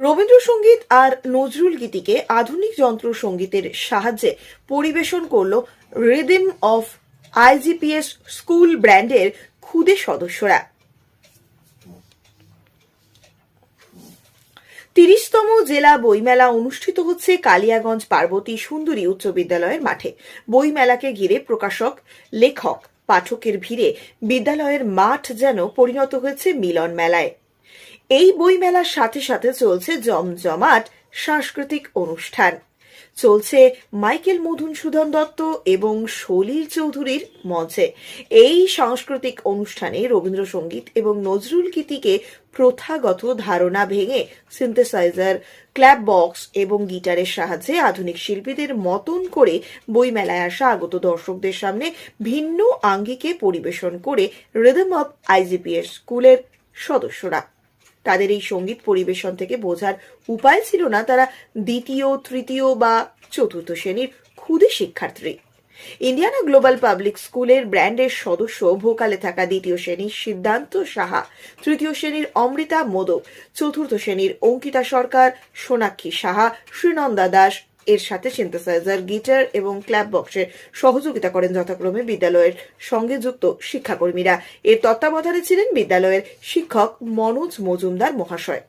রবীন্দ্রসঙ্গীত আর নজরুল গীতিকে আধুনিক যন্ত্র সঙ্গীতের সাহায্যে পরিবেশন করল রিদিম অফ আইজিপিএস স্কুল ব্র্যান্ডের খুদে সদস্যরা। তিরিশতম জেলা বইমেলা অনুষ্ঠিত হচ্ছে কালিয়াগঞ্জ পার্বতী সুন্দরী উচ্চ বিদ্যালয়ের মাঠে। বইমেলাকে ঘিরে প্রকাশক, লেখক, পাঠকের ভিড়ে বিদ্যালয়ের মাঠ যেন পরিণত হয়েছে মিলন মেলায়। এই বইমেলার সাথে সাথে চলছে জমজমাট সাংস্কৃতিক অনুষ্ঠান। চলছে মাইকেল মধুসূদন দত্ত এবং সলিল চৌধুরীর মঞ্চে। এই সাংস্কৃতিক অনুষ্ঠানে রবীন্দ্রসঙ্গীত এবং নজরুল গীতিকে প্রথাগত ধারণা ভেঙে সিনথেসাইজার ক্ল্যাপ বক্স এবং গিটারের সাহায্যে আধুনিক শিল্পীদের মতন করে বইমেলায় আসা আগত দর্শকদের সামনে ভিন্ন আঙ্গিকে পরিবেশন করে রিদম অব আইজিপিএস স্কুলের সদস্যরা। তাদের এই সংগীত পরিবেশন থেকে বোঝার উপায় ছিল না তারা দ্বিতীয়, তৃতীয় বা চতুর্থ শ্রেণির ক্ষুদে শিক্ষার্থী। ইন্ডিয়ানা গ্লোবাল পাবলিক স্কুলের ব্র্যান্ডের সদস্য ভোকালে থাকা দ্বিতীয় শ্রেণির সিদ্ধান্ত সাহা, তৃতীয় শ্রেণির অমৃতা মোদক, চতুর্থ শ্রেণির অঙ্কিতা সরকার, সোনাক্ষী সাহা শ্রীনন্দা দাস এর সাথে সিনথেসাইজার গিটার এবং ক্ল্যাপ বক্সের সহযোগিতা করেন যথাক্রমে বিদ্যালয়ের সঙ্গে যুক্ত শিক্ষাকর্মীরা। এর তত্ত্বাবধানে ছিলেন বিদ্যালয়ের শিক্ষক মনোজ মজুমদার মহাশয়।